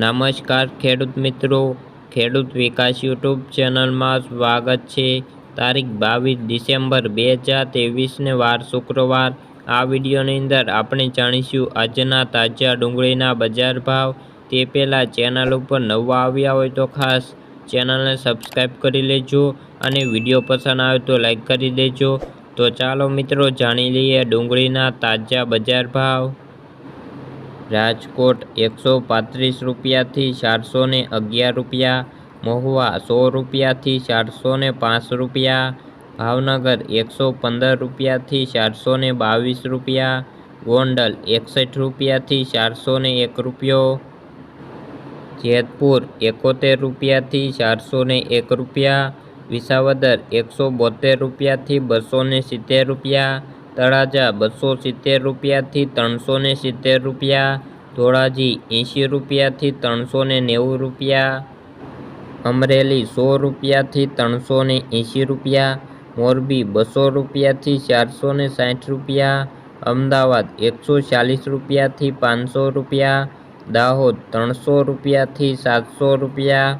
નમસ્કાર ખેડૂત મિત્રો. ખેડૂત વિકાસ યુટ્યુબ ચેનલમાં સ્વાગત છે. તારીખ બાવીસ ડિસેમ્બર બે હજાર ત્રેવીસને વાર શુક્રવાર. આ વિડીયોની અંદર આપણે જાણીશું આજના તાજા ડુંગળીના બજાર ભાવ. તે પહેલાં ચેનલ ઉપર નવા આવ્યા હોય તો ખાસ ચેનલને સબસ્ક્રાઈબ કરી લેજો અને વીડિયો પસંદ આવે તો લાઈક કરી દેજો. તો ચાલો મિત્રો, જાણી લઈએ ડુંગળીના તાજા બજાર ભાવ. રાજકોટ એકસો પાંત્રીસ રૂપિયાથી ચારસો ને અગિયાર રૂપિયા, મહુવા સો રૂપિયાથી ચારસો ને પાંચ રૂપિયા, ભાવનગર એકસો પંદર રૂપિયાથી ચારસો ને બાવીસ રૂપિયા, ગોંડલ એકસઠ રૂપિયાથી ચારસો ને એક રૂપિયો, જેતપુર એકોતેર રૂપિયાથી ચારસો ને એક રૂપિયા, વિસાવદર એકસો બોતેર રૂપિયાથી બસો ને સિત્તેર રૂપિયા તળાજા બસો સિત્તેર રૂપિયાથી ત્રણસો ને સિત્તેર રૂપિયા, ધોળાજી એંશી રૂપિયાથી ત્રણસો ને નેવું રૂપિયા, અમરેલી સો રૂપિયાથી ત્રણસો ને એંશી રૂપિયા, મોરબી બસો રૂપિયાથી ચારસો ને સાઠ રૂપિયા, અમદાવાદ એકસો ચાલીસ રૂપિયાથી પાંચસો રૂપિયા, દાહોદ ત્રણસો રૂપિયાથી સાતસો રૂપિયા